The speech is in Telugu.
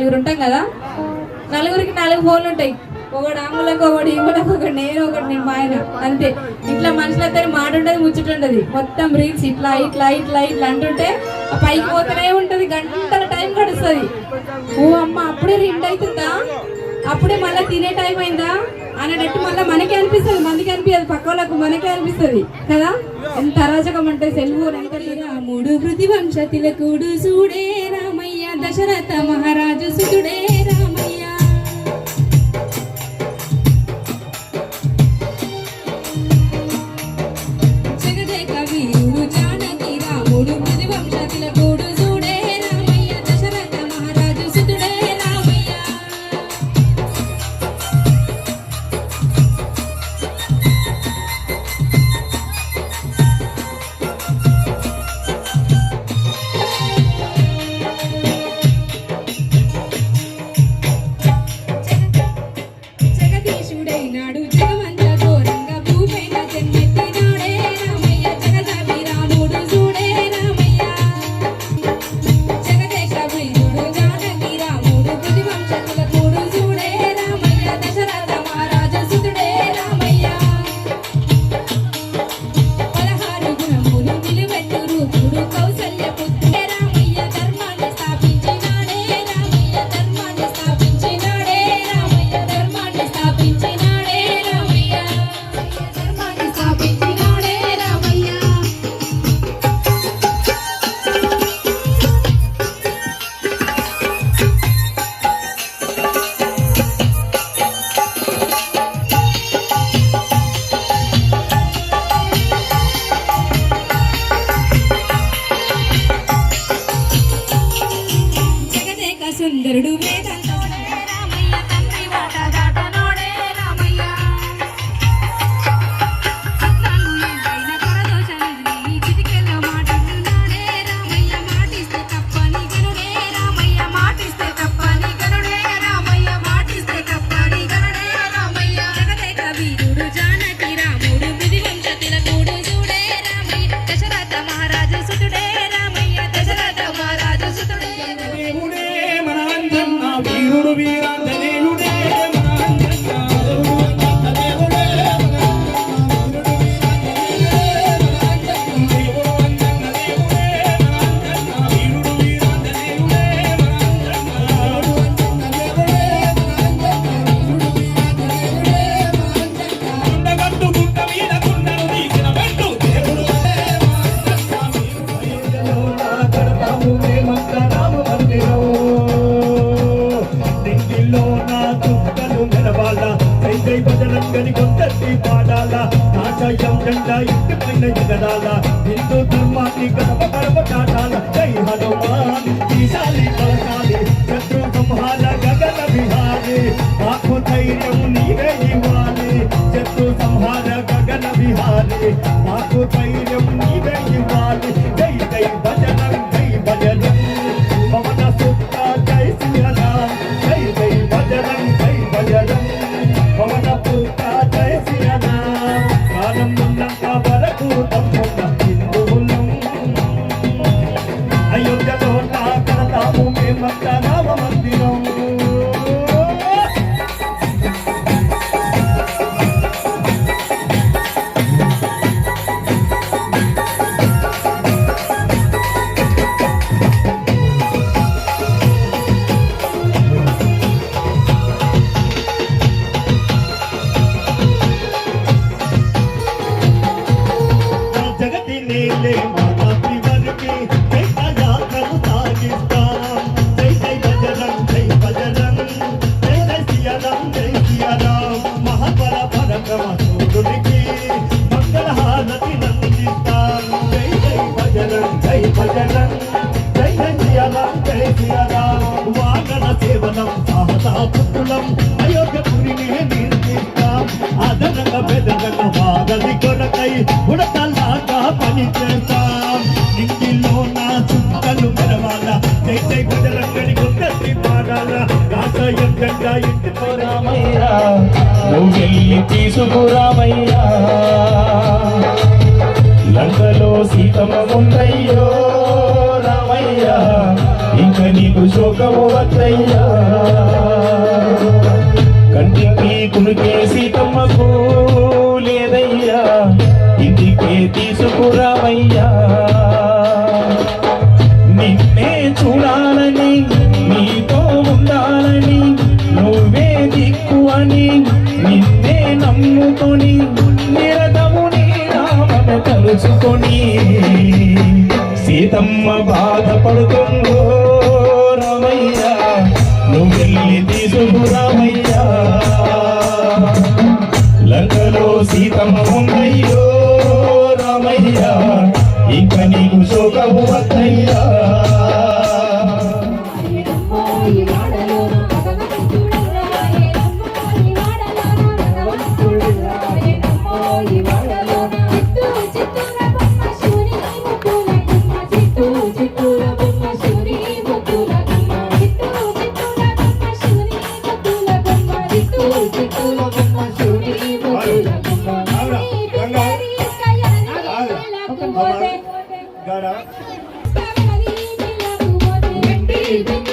నలుగురు ఉంటాం కదా? నలుగురికి నాలుగు ఫోన్లు ఉంటాయి. ఒకడు ఆంగులకు ఒకడు ఈములకు ఒకటి నేను ఒకటి నేను మా ఆయన. అంతే. ఇట్లా మనుషులందరి మాట ఉండదు ముచ్చటుండదు మొత్తం రీల్స్ ఇట్లా ఇట్లా ఇట్లా ఇట్లా అంటుంటే పైకి పోతూనే ఉంటుంది. గంటల టైం గడుస్తుంది. ఓ అమ్మ అప్పుడే రెండు అవుతుందా? అప్పుడే మళ్ళీ తినే టైం అయిందా? అనేటట్టు మళ్ళీ మనకే అనిపిస్తుంది. మందికి అనిపించదు పక్క వాళ్ళకు మనకే అనిపిస్తుంది. కదా? ఎంత అరాచకం అంటే సెల్వు ఫోన్ ఎంత మూడు వృద్ధి వంశ తిలకుడు చూడే రామ ದಶರಥ ಮಹಾರಾಜ ಸುಡೇ वीरांधने ఇంటి పైన ఎగరాల హిందూ ధర్మాన్ని గడప గడప దాటాల. జై హనుమాన్ తీసాలి పలకాలి శత్రు సంహారగా రామ వాగన సేవనం సాహస పుత్రులం అయోధ్యపురిని నిర్మిస్తాం అదనక బెదనక వాగలి కొరకై ఉడతలాగా పని చేస్తాం ఇంటిలో నా చుక్కలు మెరవాల జై జై బజరంగడి పాడాల రాసాయం జెండా ఇంటి రామయ్యా తీసుకురామయ్యా లంకలో సీతమ్మ ఉందయ్యో రామయ్యా కంటికి కునికే సీతమ్మకు లేదయ్యా. ఇంటికే తీసుకురావయ్యా. నిన్నే చూడాలని నీతో ఉండాలని నువ్వే దిక్కు అని నిన్నే నమ్ముకొని నిరతము నీ నామను తలుచుకొని. సీతమ్మ బాధపడుతుందో సీతమ్మ baby.